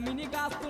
mini gasto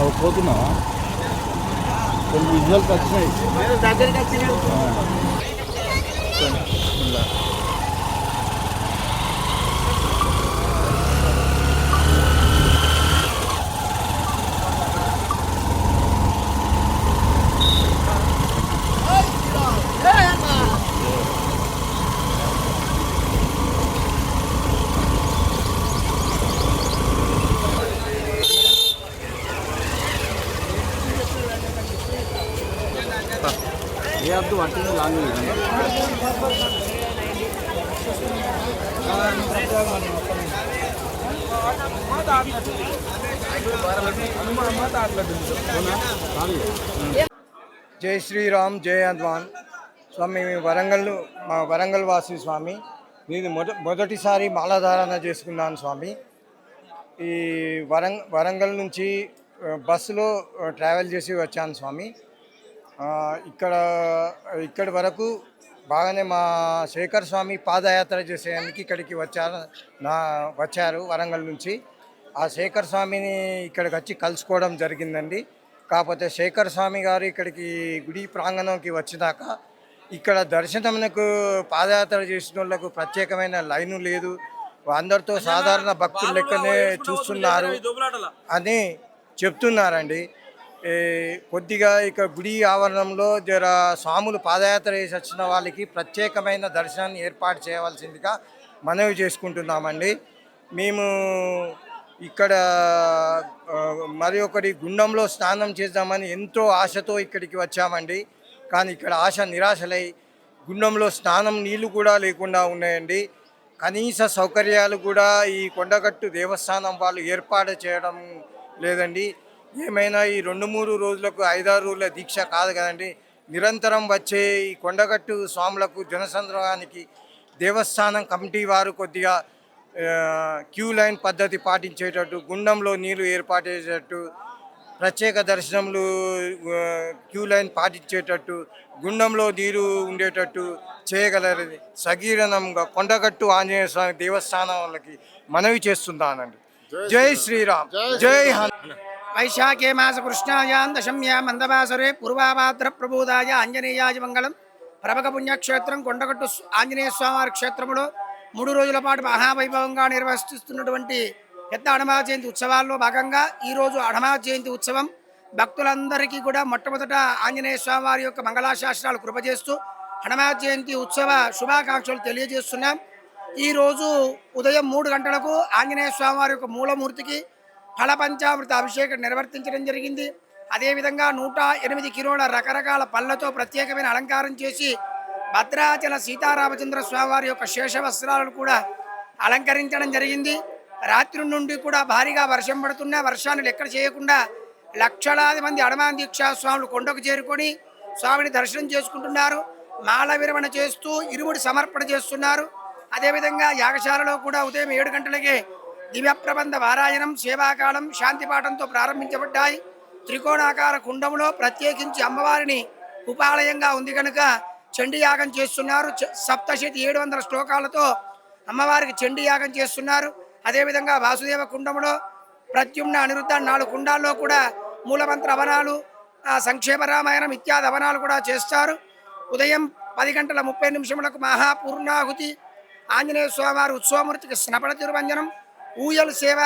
అవి పోతున్నావా కొన్ని విజువల్స్ వచ్చినాయి. దగ్గరికి వచ్చినాడు. ఏ అబ్దు లాంగ్ జై శ్రీరామ్ జై హనుమాన్ స్వామి వరంగల్ మా వరంగల్ వాసి స్వామి. నేను మొద మొదటిసారి మాలాధారణ చేసుకున్నాను స్వామి. ఈ వరంగ వరంగల్ నుంచి బస్సులో ట్రావెల్ చేసి వచ్చాను స్వామి. ఇక్కడ ఇక్కడి వరకు బాగానే మా శేఖర్ స్వామి పాదయాత్ర చేసేందుకు ఇక్కడికి వచ్చారు నా వచ్చారు వరంగల్ నుంచి. ఆ శేఖర్ స్వామిని ఇక్కడికి వచ్చి కలుసుకోవడం జరిగిందండి. కాకపోతే శేఖర్ స్వామి గారు ఇక్కడికి గుడి ప్రాంగణంకి వచ్చినాక ఇక్కడ దర్శనమునకు పాదయాత్ర చేసిన వాళ్ళకు ప్రత్యేకమైన లైను లేదు. అందరితో సాధారణ భక్తుల లెక్కనే చూస్తున్నారు అని చెప్తున్నారండి. కొద్దిగా ఇక గుడి ఆవరణంలో జర స్వాములు పాదయాత్ర చేసి వచ్చిన వాళ్ళకి ప్రత్యేకమైన దర్శనాన్ని ఏర్పాటు చేయవలసిందిగా మనవి చేసుకుంటున్నామండి. మేము ఇక్కడ మరి ఒకటి గుండంలో స్నానం చేద్దామని ఎంతో ఆశతో ఇక్కడికి వచ్చామండి. కానీ ఇక్కడ ఆశ నిరాశలై గుండంలో స్నానం నీళ్ళు కూడా లేకుండా ఉన్నాయండి. కనీస సౌకర్యాలు కూడా ఈ కొండగట్టు దేవస్థానం వాళ్ళు ఏర్పాటు చేయడం లేదండి. ఏమైనా ఈ రెండు మూడు రోజులకు ఐదారు రోజుల దీక్ష కాదు కదండి. నిరంతరం వచ్చే ఈ కొండగట్టు స్వాములకు జనసంద్రహానికి దేవస్థానం కమిటీ వారు కొద్దిగా క్యూ లైన్ పద్ధతి పాటించేటట్టు గుండంలో నీళ్ళు ఏర్పాటు చేసేటట్టు ప్రత్యేక దర్శనములు క్యూ లైన్ పాటించేటట్టు గుండంలో నీరు ఉండేటట్టు చేయగలరని సగీరణంగా కొండగట్టు ఆంజనేయ స్వామి దేవస్థానం వాళ్ళకి మనవి చేస్తున్నానండి. జై శ్రీరామ్. జై హనుమాన్. వైశాఖే మాస కృష్ణాయాం దశమ్యా మందవాసరే పూర్వాభాద్ర ప్రబోధాయ ఆంజనేయాయ మంగళం ప్రభక పుణ్యక్షేత్రం కొండగట్టు ఆంజనేయ స్వామివారి క్షేత్రములో మూడు రోజుల పాటు మహావైభవంగా నిర్వహిస్తున్నటువంటి పెద్ద హనుమా జయంతి ఉత్సవాల్లో భాగంగా ఈరోజు హనుమా జయంతి ఉత్సవం. భక్తులందరికీ కూడా మొట్టమొదట ఆంజనేయ స్వామివారి యొక్క మంగళాశాస్త్రాలు కృప చేస్తూ హనుమా జయంతి ఉత్సవ శుభాకాంక్షలు తెలియజేస్తున్నాం. ఈరోజు ఉదయం మూడు గంటలకు ఆంజనేయ స్వామివారి యొక్క మూలమూర్తికి ఫలపంచామృత అభిషేకం నిర్వర్తించడం జరిగింది. అదేవిధంగా నూట ఎనిమిది కిలోల రకరకాల పళ్ళతో ప్రత్యేకమైన అలంకారం చేసి భద్రాచల సీతారామచంద్ర స్వామివారి యొక్క శేష వస్త్రాలను కూడా అలంకరించడం జరిగింది. రాత్రి నుండి కూడా భారీగా వర్షం పడుతున్నా వర్షాన్ని లెక్క చేయకుండా లక్షలాది మంది అడమాన్ దీక్షా స్వాములు కొండకు చేరుకొని స్వామిని దర్శనం చేసుకుంటున్నారు. మాల విరమణ చేస్తూ ఇరుముడి సమర్పణ చేస్తున్నారు. అదేవిధంగా యాగశాలలో కూడా ఉదయం ఏడు గంటలకే దివ్యప్రబంధ వారాయణం సేవాకాలం శాంతిపాఠంతో ప్రారంభించబడ్డాయి. త్రికోణాకార కుండంలో ప్రత్యేకించి అమ్మవారిని ఉపాలయంగా ఉంది కనుక చండీయాగం చేస్తున్నారు. చ- సప్తశతి ఏడు వందల శ్లోకాలతో అమ్మవారికి చండీయాగం చేస్తున్నారు. అదేవిధంగా వాసుదేవ కుండంలో ప్రత్యుమ్న అనిరుద్ధ నాలుగు కుండాల్లో కూడా మూలమంత్ర అవనాలు సంక్షేమ రామాయణం ఇత్యాది అవనాలు కూడా చేస్తారు. ఉదయం పది గంటల ముప్పై నిమిషములకు మహాపూర్ణాహుతి ఆంజనేయ స్వామివారి ఉత్సవమూర్తికి స్నపడ తిరువంజనం ఊయల సేవ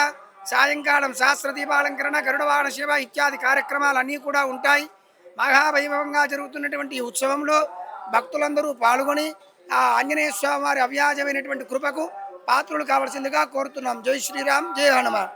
సాయంకాలం శాస్త్ర దీపాలంకరణ గరుడవాహన సేవ ఇత్యాది కార్యక్రమాలన్నీ కూడా ఉంటాయి. మహావైభవంగా జరుగుతున్నటువంటి ఈ ఉత్సవంలో భక్తులందరూ పాల్గొని ఆ ఆంజనేయ స్వామి వారి అవ్యాజమైనటువంటి కృపకు పాత్రులు కావలసిందిగా కోరుతున్నాం. జై శ్రీరామ్ జై హనుమాన్.